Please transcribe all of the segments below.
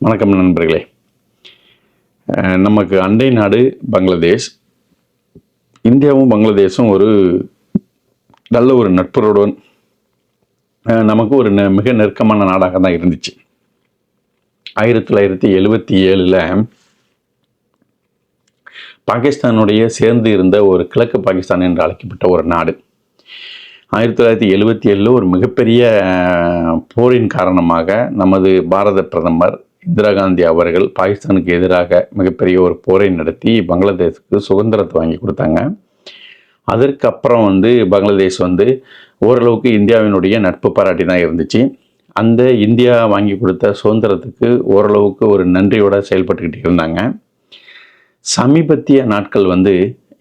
வணக்கம் நண்பர்களே. நமக்கு அண்டை நாடு பங்களாதேஷ். இந்தியாவும் பங்களாதேஷும் ஒரு நல்ல ஒரு நட்புறவுடன் நமக்கு ஒரு நெ- மிக நெருக்கமான நாடாக தான் இருந்துச்சு. ஆயிரத்தி தொள்ளாயிரத்தி எழுபத்தி ஏழில் பாகிஸ்தானுடைய சேர்ந்து இருந்த ஒரு கிழக்கு பாகிஸ்தான் என்று அழைக்கப்பட்ட ஒரு நாடு. ஆயிரத்தி தொள்ளாயிரத்தி எழுபத்தி ஏழில் ஒரு மிகப்பெரிய போரின் காரணமாக நமது பாரத பிரதமர் இந்திரா காந்தி அவர்கள் பாகிஸ்தானுக்கு எதிராக மிகப்பெரிய ஒரு போரை நடத்தி பங்களாதேஷுக்கு சுதந்திரத்தை வாங்கி கொடுத்தாங்க. அதற்கப்புறம் வந்து பங்களாதேஷ் வந்து ஓரளவுக்கு இந்தியாவினுடைய நட்பு பாராட்டி தான் இருந்துச்சு. அந்த இந்தியா வாங்கி கொடுத்த சுதந்திரத்துக்கு ஓரளவுக்கு ஒரு நன்றியோடு செயல்பட்டுக்கிட்டு இருந்தாங்க. சமீபத்திய நாட்கள் வந்து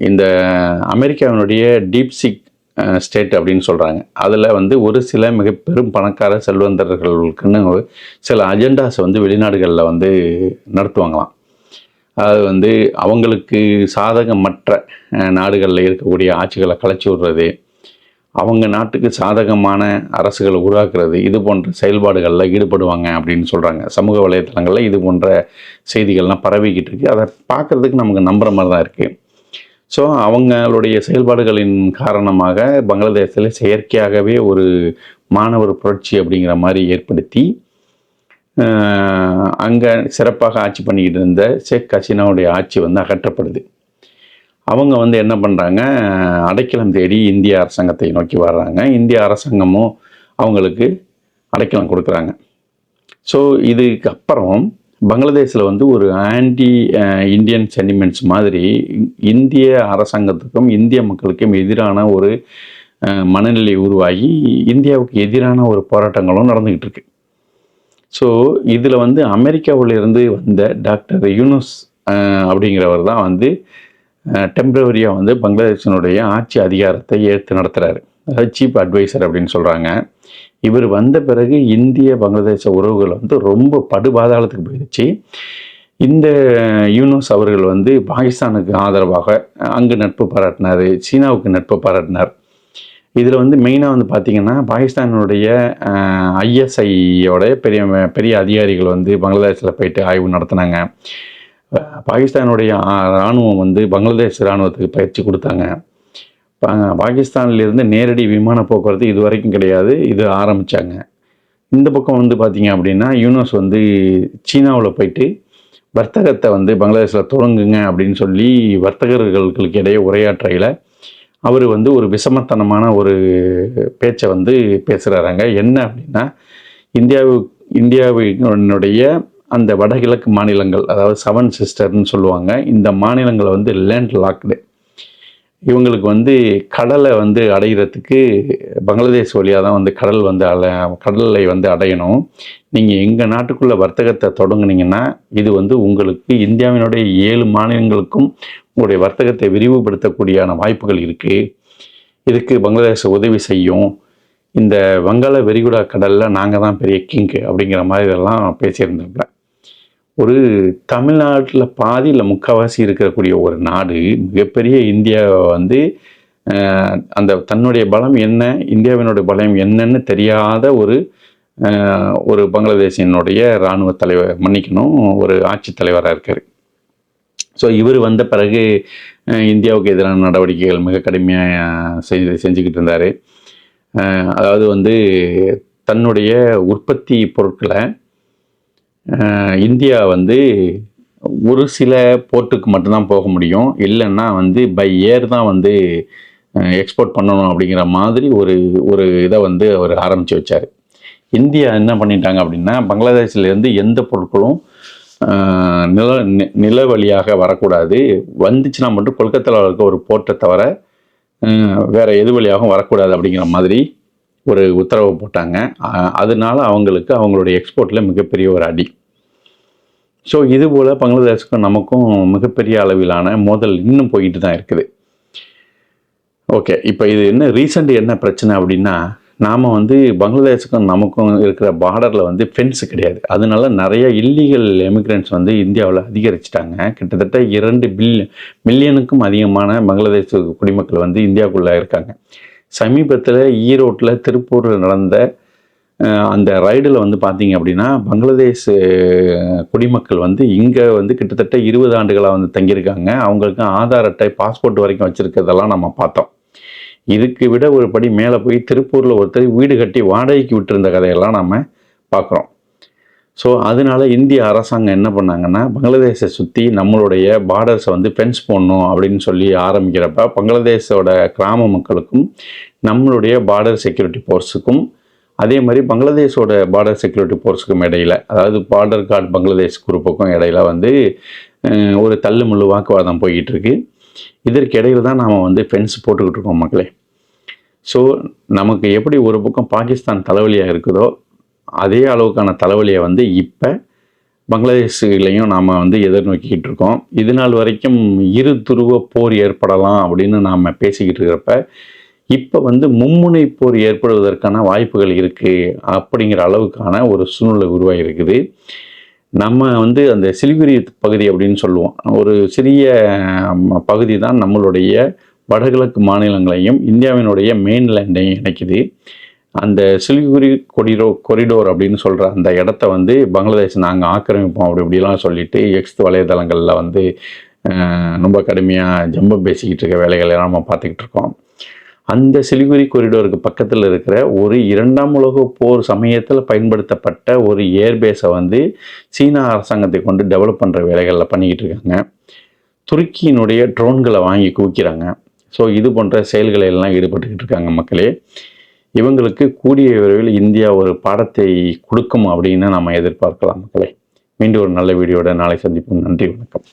இந்த அமெரிக்காவினுடைய டீப்சிக் ஸ்டேட் அப்படின்னு சொல்கிறாங்க அதில் வந்து ஒரு சில மிக பெரும் பணக்கார செல்வந்தர்களுக்குன்னு சில அஜெண்டாஸ் வந்து வெளிநாடுகளில் வந்து நடத்துவாங்களாம். அது வந்து அவங்களுக்கு சாதகமற்ற நாடுகளில் இருக்கக்கூடிய ஆட்சிகளை கலைச்சி விடுறது அவங்க நாட்டுக்கு சாதகமான அரசுகளை உருவாக்குறது இது போன்ற செயல்பாடுகளில் ஈடுபடுவாங்க அப்படின்னு சொல்கிறாங்க சமூக வலைத்தளங்களில் இது போன்ற செய்திகள்லாம் பரவிக்கிட்டு இருக்குது அதை பார்க்குறதுக்கு நமக்கு நம்புகிற மாதிரி தான் இருக்குது ஸோ அவங்களுடைய செயல்பாடுகளின் காரணமாக பங்களாதேஷில் செயற்கையாகவே ஒரு மாணவர் புரட்சி அப்படிங்கிற மாதிரி ஏற்படுத்தி அங்கே சிறப்பாக ஆட்சி பண்ணிக்கிட்டு இருந்த ஷேக் ஹசீனாவுடைய ஆட்சி வந்து அகற்றப்படுது. அவங்க வந்து என்ன பண்ணுறாங்க அடைக்கலம் தேடி இந்திய அரசாங்கத்தை நோக்கி வர்றாங்க. இந்திய அரசாங்கமும் அவங்களுக்கு அடைக்கலம் கொடுக்குறாங்க. ஸோ இதுக்கு அப்புறம் பங்களாதேஷில் வந்து ஒரு ஆன்டி இந்தியன் சென்டிமெண்ட்ஸ் மாதிரி இந்திய அரசாங்கத்துக்கும் இந்திய மக்களுக்கும் எதிரான ஒரு மனநிலை உருவாகி இந்தியாவுக்கு எதிரான ஒரு போராட்டங்களும் நடந்துக்கிட்டு இருக்கு. ஸோ இதில் வந்து அமெரிக்காவிலிருந்து வந்த டாக்டர் யூனுஸ் அப்படிங்கிறவர் தான் வந்து டெம்பரவரியாக வந்து பங்களாதேஷினுடைய ஆட்சி அதிகாரத்தை ஏற்று நடத்துகிறாரு அதாவது சீப் அட்வைசர் அப்படின்னு சொல்கிறாங்க இவர் வந்த பிறகு இந்திய பங்களாதேச உறவுகள் வந்து ரொம்ப படுபாதாளத்துக்கு போயிடுச்சு. இந்த யூனுஸ் அவர்கள் வந்து பாகிஸ்தானுக்கு ஆதரவாக அங்கு நட்பு பாராட்டினார் சீனாவுக்கு நட்பு பாராட்டினார். இதில் வந்து மெயினாக வந்து பார்த்திங்கன்னா பாகிஸ்தானுடைய ஐஎஸ்ஐயோட பெரிய பெரிய அதிகாரிகள் வந்து பங்களாதேஷில் போயிட்டு ஆய்வு நடத்தினாங்க. பாகிஸ்தானுடைய இராணுவம் வந்து பங்களாதேஷ் இராணுவத்துக்கு பயிற்சி கொடுத்தாங்க. பாகிஸ்தான்லேருந்து நேரடி விமான போக்குவரத்து இது வரைக்கும் கிடையாது. இது ஆரம்பித்தாங்க இந்த பக்கம் வந்து பார்த்தீங்க அப்படின்னா யூனஸ் வந்து சீனாவில் போயிட்டு வர்த்தகத்தை வந்து பங்களாதேஷில் தொடங்குங்க அப்படின்னு சொல்லி வர்த்தகர்களுக்கு இடையே உரையாற்றையில் அவர் வந்து ஒரு விஷமத்தனமான ஒரு பேச்சை வந்து பேசுகிறாராங்க என்ன அப்படின்னா இந்தியாவு இந்தியாவினுடைய அந்த வடகிழக்கு மாநிலங்கள் அதாவது செவன் சிஸ்டர்னு சொல்லுவாங்க இந்த மாநிலங்களை வந்து லேண்ட் லாக்டு இவங்களுக்கு வந்து கடலை வந்து அடைகிறதுக்கு பங்களாதேஷ் வழியாக தான் வந்து கடல் வந்து அல கடலை வந்து அடையணும். நீங்கள் எங்கள் நாட்டுக்குள்ளே வர்த்தகத்தை தொடங்குனீங்கன்னா இது வந்து உங்களுக்கு இந்தியாவினுடைய ஏழு மாநிலங்களுக்கும் உங்களுடைய வர்த்தகத்தை விரிவுபடுத்தக்கூடியான வாய்ப்புகள் இருக்குது இதுக்கு பங்களாதேஷ் உதவி செய்யும். இந்த வங்காள விரிகுடா கடலில் நாங்கள் தான் பெரிய கிங்கு அப்படிங்கிற மாதிரி இதெல்லாம் பேசியிருந்தாங்க ஒரு தமிழ்நாட்டில் பாதி இல்லை முக்கால்வாசி இருக்கக்கூடிய ஒரு நாடு மிகப்பெரிய இந்தியாவை வந்து அந்த தன்னுடைய பலம் என்ன இந்தியாவினுடைய பலம் என்னன்னு தெரியாத ஒரு ஒரு பங்களாதேஷினுடைய இராணுவ தலைவர் மன்னிக்கணும் ஒரு ஆட்சித் தலைவராக இருக்கார். ஸோ இவர் வந்த பிறகு இந்தியாவுக்கு எதிரான நடவடிக்கைகள் மிக கடுமையாக செஞ்சு செஞ்சுக்கிட்டு இருந்தார். அதாவது வந்து தன்னுடைய உற்பத்தி பொருட்களை இந்தியா வந்து ஒரு சில போர்ட்டுக்கு மட்டும்தான் போக முடியும். இல்லைன்னா வந்து பை ஏர் தான் வந்து எக்ஸ்போர்ட் பண்ணணும் அப்படிங்கிற மாதிரி ஒரு ஒரு இதை வந்து அவர் ஆரம்பித்து வச்சார். இந்தியா என்ன பண்ணிட்டாங்க அப்படின்னா பங்களாதேஷ்லேருந்து எந்த பொருட்களும் நில நில வழியாக வரக்கூடாது. வந்துச்சுன்னா மட்டும் கொல்கத்தாவில் இருக்க ஒரு போர்ட்டை தவிர வேறு எது வழியாகவும் வரக்கூடாது அப்படிங்கிற மாதிரி ஒரு உத்தரவு போட்டாங்க. அதனால அவங்களுக்கு அவங்களுடைய எக்ஸ்போர்ட்டில் மிகப்பெரிய ஒரு அடி. ஸோ இது போல் பங்களாதேஷுக்கும் நமக்கும் மிகப்பெரிய அளவிலான மோதல் இன்னும் போயிட்டு தான் இருக்குது. ஓகே இப்போ இது என்ன ரீசண்ட் என்ன பிரச்சனை அப்படின்னா நாம் வந்து பங்களாதேஷுக்கும் நமக்கும் இருக்கிற பார்டரில் வந்து ஃபென்ஸ் கிடையாது. அதனால நிறைய இல்லீகல் எமிக்ரெண்ட்ஸ் வந்து இந்தியாவில் அதிகரிச்சிட்டாங்க. கிட்டத்தட்ட இரண்டு பில் மில்லியனுக்கும் அதிகமான பங்களாதேஷ் குடிமக்கள் வந்து இந்தியாவுக்குள்ளே இருக்காங்க. சமீபத்தில் ஈரோட்டில் திருப்பூரில் நடந்த அந்த ரைடில் வந்து பார்த்தீங்க அப்படின்னா பங்களாதேஷ் குடிமக்கள் வந்து இங்கே வந்து கிட்டத்தட்ட இருபது ஆண்டுகளாக வந்து தங்கியிருக்காங்க. அவங்களுக்கு ஆதார் அட்டை பாஸ்போர்ட் வரைக்கும் வச்சுருக்கிறதெல்லாம் நம்ம பார்த்தோம். இதுக்கு விட ஒரு படி மேலே போய் திருப்பூரில் ஒருத்தர் வீடு கட்டி வாடகைக்கு விட்டிருந்த கதையெல்லாம் நம்ம பார்க்குறோம். ஸோ அதனால இந்திய அரசாங்கம் என்ன பண்ணாங்கன்னா பங்களாதேஷை சுற்றி நம்மளுடைய பார்டர்ஸை வந்து ஃபென்ஸ் போடணும் அப்படின்னு சொல்லி ஆரம்பிக்கிறப்ப பங்களாதேஷோட கிராம மக்களுக்கும் நம்மளுடைய பார்டர் செக்யூரிட்டி ஃபோர்ஸுக்கும் அதே மாதிரி பங்களாதேஷோட பார்டர் செக்யூரிட்டி ஃபோர்ஸுக்கும் இடையில அதாவது பார்டர் கார்டு பங்களாதேஷ் குரூப்புக்கும் இடையில வந்து ஒரு தள்ளுமுள்ளு வாக்குவாதம் போய்கிட்டு இருக்கு. இதற்கு இடையில் தான் நாம் வந்து ஃபென்ஸ் போட்டுக்கிட்டு இருக்கோம் மக்களே. ஸோ நமக்கு எப்படி ஒரு பக்கம் பாகிஸ்தான் தலைவலியாக இருக்குதோ அதே அளவுக்கான தலைவலியை வந்து இப்போ பங்களாதேஷ்லையும் நாம் வந்து எதிர்நோக்கிக்கிட்டு இருக்கோம். இது நாள் வரைக்கும் இரு துருவ போர் ஏற்படலாம் அப்படின்னு நாம் பேசிக்கிட்டு இருக்கிறப்ப இப்போ வந்து மும்முனை போர் ஏற்படுவதற்கான வாய்ப்புகள் இருக்குது அப்படிங்கிற அளவுக்கான ஒரு சூழ்நிலை உருவாகி இருக்குது நம்ம வந்து அந்த சிலிகுரி பகுதி அப்படின்னு சொல்லுவோம். ஒரு சிறிய பகுதி தான் நம்மளுடைய வடகிழக்கு மாநிலங்களையும் இந்தியாவினுடைய மெயின்லேண்டையும் இணைக்குது. அந்த சிலிகுரி கொடிரோ கொரிடோர் அப்படின்னு சொல்கிற அந்த இடத்த வந்து பங்களாதேஷ் நாங்கள் ஆக்கிரமிப்போம் அப்படி இப்படிலாம் சொல்லிட்டு எக்ஸ் வலைதளங்களில் வந்து ரொம்ப கடுமையாக ஜம்பம் பேசிக்கிட்டு இருக்க வேலைகளை எல்லாம் நம்ம பார்த்துக்கிட்டு இருக்கோம். அந்த சிலிகுரி கொரிடோருக்கு பக்கத்தில் இருக்கிற ஒரு இரண்டாம் உலக போர் சமயத்தில் பயன்படுத்தப்பட்ட ஒரு ஏர்பேஸை வந்து சீனா அரசாங்கத்தை கொண்டு டெவலப் பண்ணுற வேலைகளில் பண்ணிக்கிட்டு இருக்காங்க. துருக்கியினுடைய ட்ரோன்களை வாங்கி குவிக்கிறாங்க. ஸோ இது போன்ற செயல்களை எல்லாம் ஈடுபட்டுக்கிட்டு இருக்காங்க மக்களே. இவங்களுக்கு கூடிய விரைவில் இந்தியா ஒரு பாடத்தை கொடுக்கும் அப்படின்னு நம்ம எதிர்பார்க்கலாம் மக்களை. மீண்டும் ஒரு நல்ல வீடியோட நாளை சந்திப்போம். நன்றி வணக்கம்.